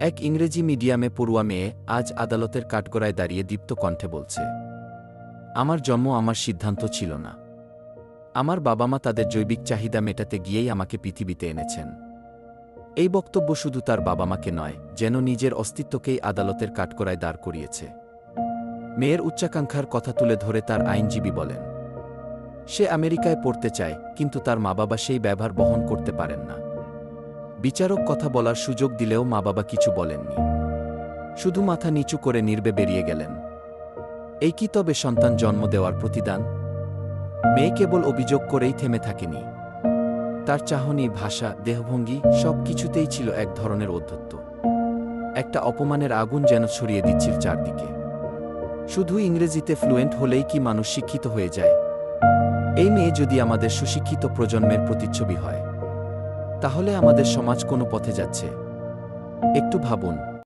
এক ইংরেজি মিডিয়ামে পড়ুয়া মেয়ে আজ আদালতের কাঠগড়ায় দাঁড়িয়ে দীপ্ত কণ্ঠে বলছে, আমার জন্ম আমার সিদ্ধান্ত ছিল না। আমার বাবা মা তাদের জৈবিক চাহিদা মেটাতে গিয়েই আমাকে পৃথিবীতে এনেছেন। এই বক্তব্য শুধু তার বাবা মাকে নয়, যেন নিজের অস্তিত্বকেই আদালতের কাঠগড়ায় দাঁড় করিয়েছে। মেয়ের উচ্চাকাঙ্ক্ষার কথা তুলে ধরে তার আইনজীবী বলেন, সে আমেরিকায় পড়তে চায়, কিন্তু তার মা বাবা সেই ব্যবহার বহন করতে পারেন না। বিচারক কথা বলার সুযোগ দিলেও মা বাবা কিছু বলেননি। শুধু মাথা নিচু করে নির্বে বেরিয়ে গেলেন। এই কি তবে সন্তান জন্ম দেওয়ার প্রতিদান? মেয়ে কেবল অভিযোগ করেই থেমে থাকেনি। তার চাহনি, ভাষা, দেহভঙ্গি সব কিছুতেই ছিল এক ধরনের অধ্যত্ব একটা অপমানের আগুন যেন ছড়িয়ে দিচ্ছিল চারদিকে। শুধু ইংরেজিতে ফ্লুয়েন্ট হলেই কি মানুষ শিক্ষিত হয়ে যায়? এই মেয়ে যদি আমাদের সুশিক্ষিত প্রজন্মের প্রতিচ্ছবি হয় তাহলে আমাদের সমাজ কোনো পথে যাচ্ছে। একটু ভাবুন।